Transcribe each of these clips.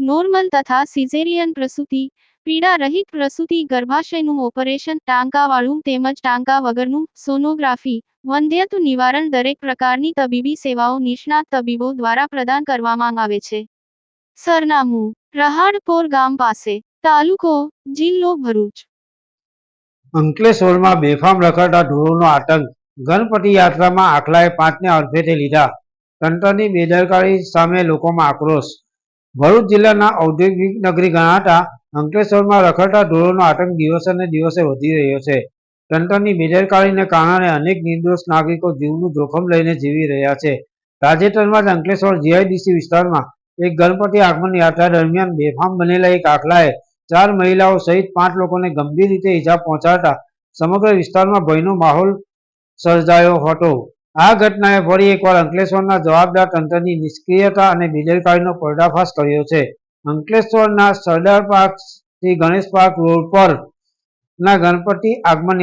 Normal તથા caesarean પ્રસૂતિ પીડા રહિત પ્રસૂતિ, ગર્ભાશયનું ઓપરેશન, ટાંકાવાળું તેમજ ટાંકા વગરનું સોનોગ્રાફી વંધ્યત્વ નિવારણ દરેક પ્રકારની તબીબી સેવાઓ નિષ્ણાત તબીબો દ્વારા પ્રદાન કરવામાં આવે છે. સરનામું, રહાડપોર ગામ પાસે, તાલુકો, જિલ્લો ભરૂચ. અંકલેશ્વરમાં બેફામ રખડતા ઢોરોનો આતંક. ગણપતિ યાત્રામાં આખલાએ પાંચને અડફેટે લીધા. તંત્રની બેદરકારી સામે લોકોમાં આક્રોશ. ભરૂચ જિલ્લાના ઔદ્યોગિક નગરી ગણાતા અંકલેશ્વરમાં રખડતા ઢોરોનો આતંક દિવસે દિવસે વધી રહ્યો છે. તંત્રની બેદરકારીને કારણે અનેક નિર્દોષ નાગરિકો જીવનું જોખમ લઈને જીવી રહ્યા છે. તાજેતરમાં જ અંકલેશ્વર જીઆઈડીસી વિસ્તારમાં એક ગણપતિ આગમન યાત્રા દરમિયાન બેફામ બનેલા એક આખલાએ ચાર મહિલાઓ સહિત પાંચ લોકોને ગંભીર રીતે ઈજા પહોંચાડતા સમગ્ર વિસ્તારમાં ભયનો માહોલ સર્જાયો હતો. આ ઘટનાએ ફરી એકવાર અંકલેશ્વરના જવાબદાર તંત્રની નિષ્ક્રિયતા અને બેદરકારીનો પર્દાફાશ કર્યો છે. અંકલેશ્વરના Sardar park Shri Ganesh park road પર ના ગણપતિ આગમન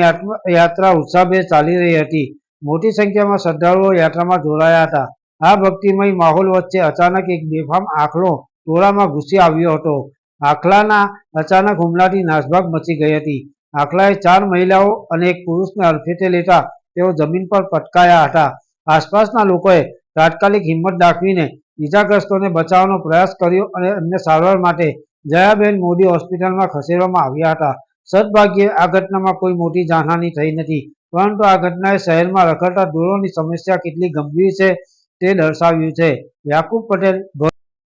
યાત્રા ઉત્સાહભેર ચાલી રહી હતી. મોટી સંખ્યામાં શ્રદ્ધાળુઓ યાત્રામાં જોડાયા હતા. આ ભક્તિમય માહોલ વચ્ચે અચાનક એક બેફામ આખલો ટોળામાં ઘૂસી આવ્યો હતો. આખલાના અચાનક હુમલાથી નાસભાગ મચી ગઈ હતી. આખલાએ ચાર મહિલાઓ અને એક પુરુષને અડફેટે લેતા તેઓ જમીન પર પટકાયા હતા. આસપાસના લોકોએ તાત્કાલિક હિંમત દાખવીને ઈજાગ્રસ્તોને બચાવવાનો પ્રયાસ કર્યો અને અન્ય સારવાર માટે જયાબેન મોદી હોસ્પિટલમાં ખસેડવામાં આવ્યા હતા. સદભાગ્યે આ ઘટનામાં કોઈ મોટી જાનહાની થઈ નથી, પરંતુ આ ઘટનાએ શહેરમાં રખડતા દૂરોની સમસ્યા કેટલી ગંભીર છે તે દર્શાવ્યું છે. યાકુબ પટેલ